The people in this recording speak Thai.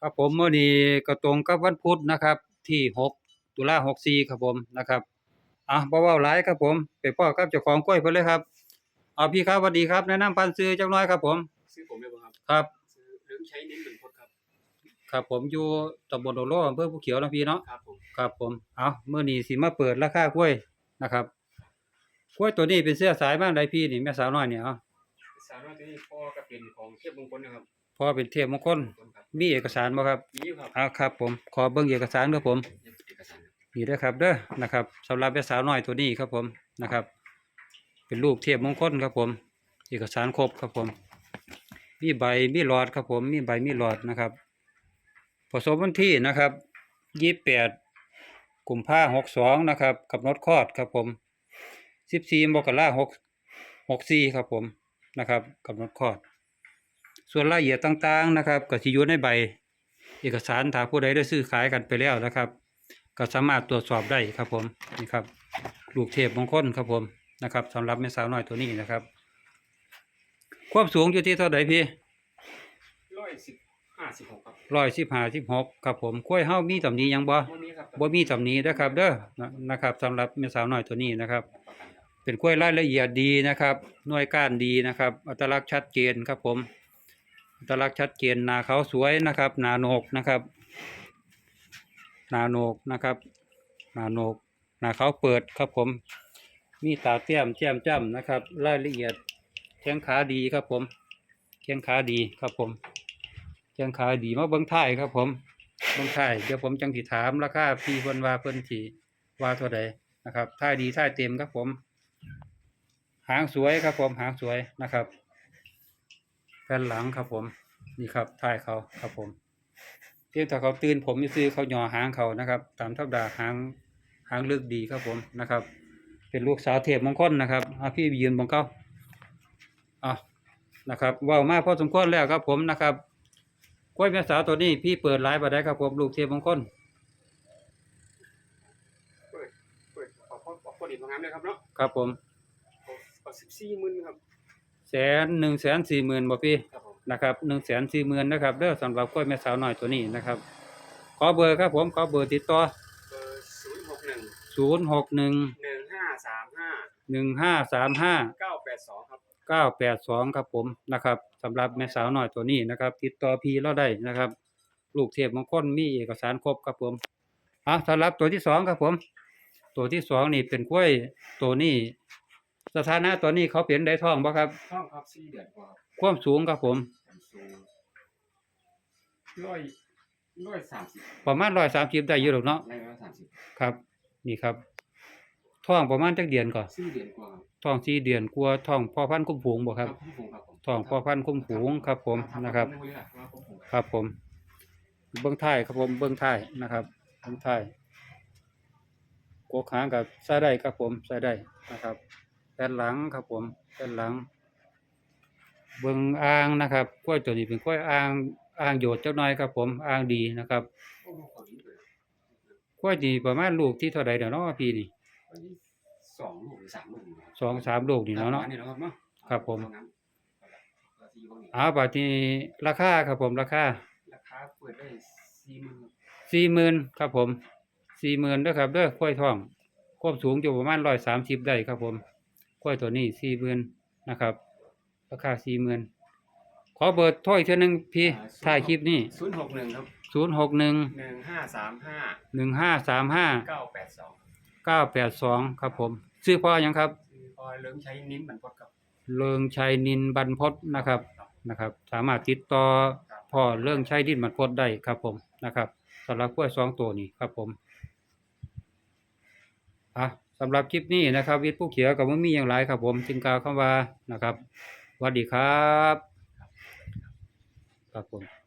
ครับผมเมื่อนี้ก็ตรงกับวันพุธนะครับ ที่หกตุลาหกสี่ครับผมนะครับอะบ่เว้าหลายครับผม ไปพ่อกับเจ้าของกล้วยเพิ่นเลยครับเอาพี่ครับสวัสดีครับแนะนำพันธุ์ซื้อจักหน่อยครับผมซื้อผมได้บ่ครับครับซื้อเรื่องใช้เน้นหนึ่งพดครับ ครับผมอยู่ตำบลโอโลอำเภอภูเขียวนะพี่เนาะครับผมครับผมเอาเมื่อนี้สิมาเปิดราคากล้วยนะครับกล้วยตัวนี้เป็นเสื้อสายบ้านใดพี่นี่แม่สาวน้อยเนี่ยเอาสารวัตรที่พ่อก็เป็นของเทพมงคลนะครับ พอเป็นเทพมงคลคนครับมีเอกสารบ่ครับมีครับเอาครับ ผมขอเบิ่งเอกสารครับผมเอกสารนี่เด้อครับเด้อนะครับสำหรับแม่สาวน้อยตัวนี้ครับผมนะครับ เป็นรูปเทียบมงคลครับผม เอกสารครบครับผม มีใบมีหลอดครับผม มีใบมีหลอดนะครับ ผสมวันที่นะครับยี่แปดกุมภาหกสองนะครับกำหนดคลอดครับผมสิบสี่มกราหกหกสี่ครับผมนะครับกำหนดคลอด ส่วนรายละเอียดต่างๆนะครับก็สิอยู่ในใบ เอกสารถ้าผู้ใดได้ซื้อขายกันไปแล้วนะครับ ก็สามารถตรวจสอบได้ครับผมนี่ครับลูกเทพมงคลครับผมนะครับสำหรับแม่สาวน้อยตัวนี้นะครับ ความสูงอยู่ที่เท่าไหร่พี่ร้อยสิบห้าสิบหกครับร้อยสิบห้าสิบหกครับผมกล้วยเฮามีตำหนิหยังบ่วันนี้ครับบ่มีตำหนินะครับเด้อนะนะครับสำหรับแม่สาวน้อยตัวนี้นะครับประกันครับ เป็นกล้วยรายละเอียดดีนะครับหน่วยก้านดีนะครับ อัตลักษณ์ชัดเจนครับผมอั ตลักษณ์ชัดเจนนาเขาสวยนะครับนาโนกนะครับนาโนกนะครับนาโนกนาเขาเปิดครับผม มีตาเตี้ยมแจ่มจ้ำนะครับรายละเอียดแข้งขาดีครับผมแข้งขาดีครับผมแข้งขาดีมาเบิ้งท้ายครับผมเบิ้งท้ายเดี๋ยวผมจังสิถามราคาพี่เพิ่นว่าเพิ่นสิว่าเท่าใดนะครับท้ายดีท้ายเต็มครับผม หางสวยครับผมหางสวยนะครับ แผ่นหลังครับผม นี่ครับท้ายเขาครับผมเพียงแต่เขาตื่นผมซื้อเขาหย่อหางเขานะครับ ตามธรรมดาหางหางลึกดีครับผมนะครับ เป็นลูกสาวเทพมงคลนะครับอาพี่ยืนบงเก้าอะนะครับเว่าวมาพอสมควรแล้วครับผมนะครับกล้วยแม่สาวตัวนี้พี่เปิดไลฟ์มาได้ครับผมลูกเทพมงคลเปิดเปิดขอพ่อขอพ่อดีมางามเลยครับเนาะครับผมขอสิบสี่หมื่นครับ แสนหนึ่งแสนสี่หมื่นบ่พี่ครับผมนะครับหนึ่งแสนสี่หมื่นนะครับเด้อสำหรับกล้วยแม่สาวน้อยตัวนี้นะครับ ขอเบอร์ครับผมขอเบอร์ติดต่อเบอร์ศูนย์หกหนึ่งศูนย์หกหนึ่งหนึ่งห้าสามห้าหนึ่งห้าสามห้า เก้าแปดสองครับ เก้าแปดสองครับผมนะครับสำหรับแม่สาวน้อยตัวนี้นะครับ ติดต่อพี่เราได้นะครับ ลูกเทพมงคลมีเอกสารครบครับผมอะสำหรับตัวที่สองครับผม ตัวที่สองนี่เป็นกล้วยตัวนี้ สถานะตัวนี้เขาเป็นได้ท้องบ่ครับช่องครับสี่เดือนกว่าครับความสูงครับผม ผมสูงร้อยร้อยสามสิบประมาณร้อยสามสิบได้อยู่หรอกเนาะได้ร้อยสามสิบครับ นี่ครับท้องประมาณจักเดือนก่อนสี่เดือนกว่าครับท้องสี่เดือนกลัวท้องพ่อพันธุ์คุ้มฝูงบ่ครับพี่พงศ์ครับผมท้องพ่อพันธุ์คุ้มฝูงครับ ผมนะครับครับผม เบื้องท้ายครับผมเบื้องท้ายนะครับเบื้องท้ายกกหางกับใส่ได้ครับผมใส่ได้นะครับ ด้านหลังครับผมด้านหลัง เบื้องอ่างนะครับกล้วยตัวนี้เป็นกล้วยอ่างอ่างโยดจักหน่อยครับผมอ่างดีนะครับกล้วยนี่ประมาณลูกที่เท่าใดเดี๋ยวเนาะพี่นี่สองลูกหรือสามลูกนี่ครับสองสามลูกนี่เนาะเนาะนี่นะครับเนาะครับผมเอางั้นราคาที่อยู่ตรงนี้เอาบัดนี้ราคาครับผมราคาราคาเปิดได้สี่หมื่นครับสี่หมื่นครับผมสี่หมื่นเด้อครับเด้อกล้วยทองความสูงอยู่ประมาณร้อยสามสิบได้ครับผม กล้วยตัวนี้สี่หมื่นนะครับ ราคาสี่หมื่นขอเบอร์โทรอีกเท่านึงพี่ถ่ายคลิปนี้ศูนย์หกหนึ่งครับศูนย์หกหนึ่งหนึ่งห้าสามห้าหนึ่งห้าสามห้าเก้าแปดสองเก้าแปดสองครับผมชื่อพ่อยังครับคือพอเริ่มใช้นิ้มเหมือนพดกับเลิงชัยนินบรรพตนะครับนะครับ สามารถติดต่อพ่อเรื่องชัยดินบรรพตได้ครับผมนะครับสำหรับกล้วยสองตัวนี้ครับผม อะสำหรับคลิปนี้นะครับ วิทย์ผู้เขียวกับมันมีอย่างไรครับผมจึงกล่าวคำว่านะครับสวัสดีครับครับผม